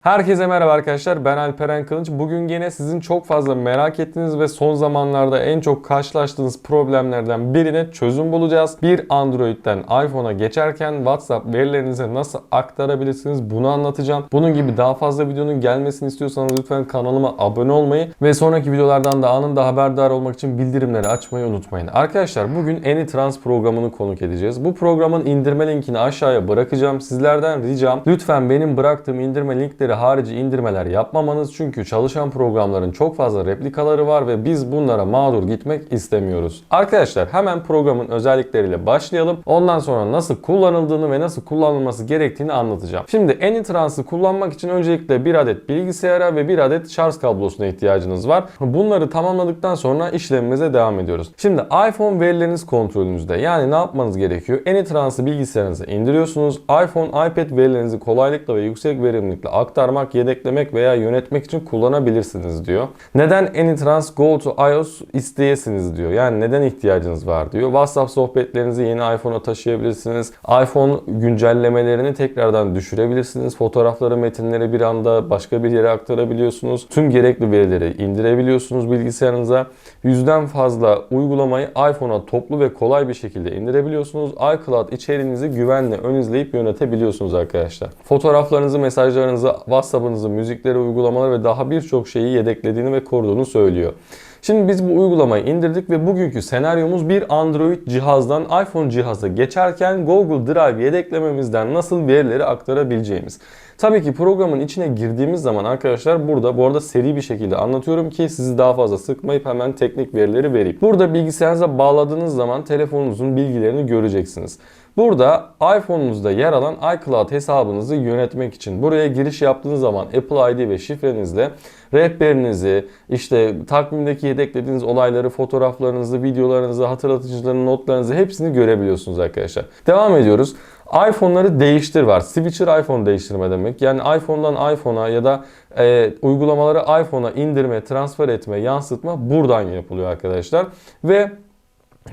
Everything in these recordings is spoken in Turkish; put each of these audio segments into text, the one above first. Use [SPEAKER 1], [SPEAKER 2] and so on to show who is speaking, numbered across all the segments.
[SPEAKER 1] Herkese merhaba arkadaşlar ben Alperen Kılınç. Bugün yine sizin çok fazla merak ettiğiniz ve son zamanlarda en çok karşılaştığınız problemlerden birine çözüm bulacağız. Bir Android'den iPhone'a geçerken WhatsApp verilerinizi nasıl aktarabilirsiniz bunu anlatacağım. Bunun gibi daha fazla videonun gelmesini istiyorsanız lütfen kanalıma abone olmayı ve sonraki videolardan da anında haberdar olmak için bildirimleri açmayı unutmayın. Arkadaşlar bugün AnyTrans programını konuk edeceğiz. Bu programın indirme linkini aşağıya bırakacağım. Sizlerden ricam lütfen benim bıraktığım indirme linkleri harici indirmeler yapmamanız. Çünkü çalışan programların çok fazla replikaları var ve biz bunlara mağdur gitmek istemiyoruz. Arkadaşlar hemen programın özellikleriyle başlayalım. Ondan sonra nasıl kullanıldığını ve nasıl kullanılması gerektiğini anlatacağım. Şimdi AnyTrans'ı kullanmak için öncelikle bir adet bilgisayara ve bir adet şarj kablosuna ihtiyacınız var. Bunları tamamladıktan sonra işlemimize devam ediyoruz. Şimdi iPhone verileriniz kontrolünüzde. Yani ne yapmanız gerekiyor? AnyTrans'ı bilgisayarınıza indiriyorsunuz. iPhone, iPad verilerinizi kolaylıkla ve yüksek verimlilikle aktarmak, yedeklemek veya yönetmek için kullanabilirsiniz diyor. Neden AnyTrans Go to iOS isteyesiniz diyor. Yani neden ihtiyacınız var diyor. WhatsApp sohbetlerinizi yeni iPhone'a taşıyabilirsiniz. iPhone güncellemelerini tekrardan düşürebilirsiniz. Fotoğrafları, metinleri bir anda başka bir yere aktarabiliyorsunuz. Tüm gerekli verileri indirebiliyorsunuz bilgisayarınıza. Yüzden fazla uygulamayı iPhone'a toplu ve kolay bir şekilde indirebiliyorsunuz. iCloud içeriğinizi güvenle ön izleyip yönetebiliyorsunuz arkadaşlar. Fotoğraflarınızı, mesajlarınızı, WhatsApp'ınızı, müzikleri, uygulamaları ve daha birçok şeyi yedeklediğini ve koruduğunu söylüyor. Şimdi biz bu uygulamayı indirdik ve bugünkü senaryomuz bir Android cihazdan iPhone cihaza geçerken Google Drive yedeklememizden nasıl verileri aktarabileceğimiz. Tabii ki programın içine girdiğimiz zaman arkadaşlar burada bu arada seri bir şekilde anlatıyorum ki sizi daha fazla sıkmayıp hemen teknik verileri vereyim. Burada bilgisayarınıza bağladığınız zaman telefonunuzun bilgilerini göreceksiniz. Burada iPhone'unuzda yer alan iCloud hesabınızı yönetmek için buraya giriş yaptığınız zaman Apple ID ve şifrenizle rehberinizi, işte takvimdeki yedeklediğiniz olayları, fotoğraflarınızı, videolarınızı, hatırlatıcılarını, notlarınızı hepsini görebiliyorsunuz arkadaşlar. Devam ediyoruz. iPhone'ları değiştir var. Switcher iPhone değiştirme demek. Yani iPhone'dan iPhone'a ya da e, uygulamaları iPhone'a indirme, transfer etme, yansıtma buradan yapılıyor arkadaşlar. Ve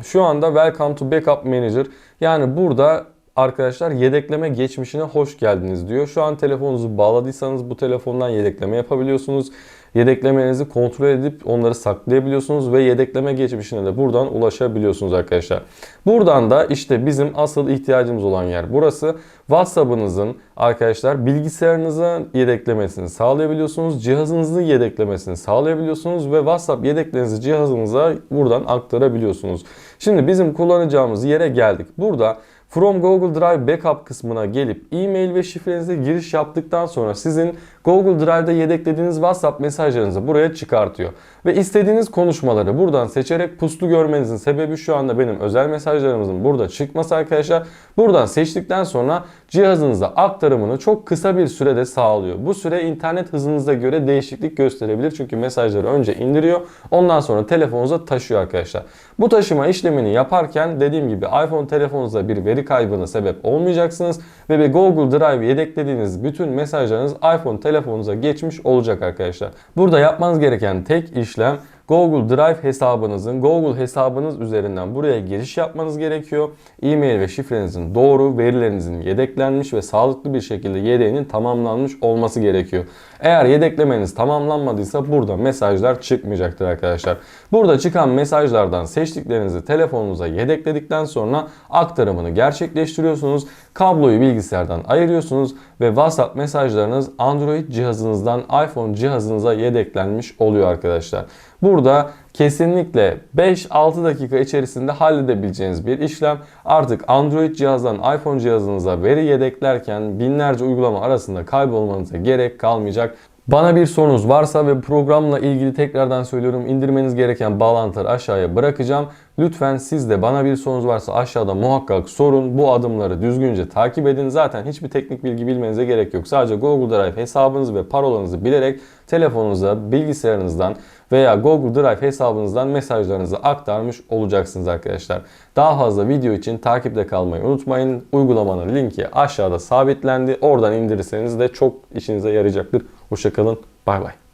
[SPEAKER 1] şu anda Welcome to Backup Manager yani burada arkadaşlar yedekleme geçmişine hoş geldiniz diyor. Şu an telefonunuzu bağladıysanız bu telefondan yedekleme yapabiliyorsunuz. Yedeklemenizi kontrol edip onları saklayabiliyorsunuz ve yedekleme geçmişine de buradan ulaşabiliyorsunuz arkadaşlar. Buradan da işte bizim asıl ihtiyacımız olan yer burası. WhatsApp'ınızın arkadaşlar bilgisayarınızın yedeklemesini sağlayabiliyorsunuz. Cihazınızın yedeklemesini sağlayabiliyorsunuz ve WhatsApp yedeklerinizi cihazınıza buradan aktarabiliyorsunuz. Şimdi bizim kullanacağımız yere geldik. Burada From Google Drive Backup kısmına gelip e-mail ve şifrenize giriş yaptıktan sonra sizin Google Drive'da yedeklediğiniz WhatsApp mesajlarınızı buraya çıkartıyor. Ve istediğiniz konuşmaları buradan seçerek puslu görmenizin sebebi şu anda benim özel mesajlarımızın burada çıkması arkadaşlar. Buradan seçtikten sonra cihazınıza aktarımını çok kısa bir sürede sağlıyor. Bu süre internet hızınıza göre değişiklik gösterebilir. Çünkü mesajları önce indiriyor. Ondan sonra telefonunuza taşıyor arkadaşlar. Bu taşıma işlemini yaparken dediğim gibi iPhone telefonunuza bir veri kaybına sebep olmayacaksınız. Ve bir Google Drive yedeklediğiniz bütün mesajlarınız iPhone telefonunuza geçmiş olacak arkadaşlar. Burada yapmanız gereken tek işlem Google Drive hesabınızın Google hesabınız üzerinden buraya giriş yapmanız gerekiyor. E-mail ve şifrenizin doğru, verilerinizin yedeklenmiş ve sağlıklı bir şekilde yedeğinin tamamlanmış olması gerekiyor. Eğer yedeklemeniz tamamlanmadıysa burada mesajlar çıkmayacaktır arkadaşlar. Burada çıkan mesajlardan seçtiklerinizi telefonunuza yedekledikten sonra aktarımını gerçekleştiriyorsunuz. Kabloyu bilgisayardan ayırıyorsunuz ve WhatsApp mesajlarınız Android cihazınızdan iPhone cihazınıza yedeklenmiş oluyor arkadaşlar. Burada kesinlikle 5-6 dakika içerisinde halledebileceğiniz bir işlem. Artık Android cihazdan iPhone cihazınıza veri yedeklerken binlerce uygulama arasında kaybolmanıza gerek kalmayacak. Bana bir sorunuz varsa ve programla ilgili tekrardan söylüyorum indirmeniz gereken bağlantıları aşağıya bırakacağım. Lütfen siz de bana bir sorunuz varsa aşağıda muhakkak sorun. Bu adımları düzgünce takip edin. Zaten hiçbir teknik bilgi bilmenize gerek yok. Sadece Google Drive hesabınızı ve parolanızı bilerek telefonunuza, bilgisayarınızdan veya Google Drive hesabınızdan mesajlarınızı aktarmış olacaksınız arkadaşlar. Daha fazla video için takipte kalmayı unutmayın. Uygulamanın linki aşağıda sabitlendi. Oradan indirirseniz de çok işinize yarayacaktır. Hoşçakalın. Bay bay.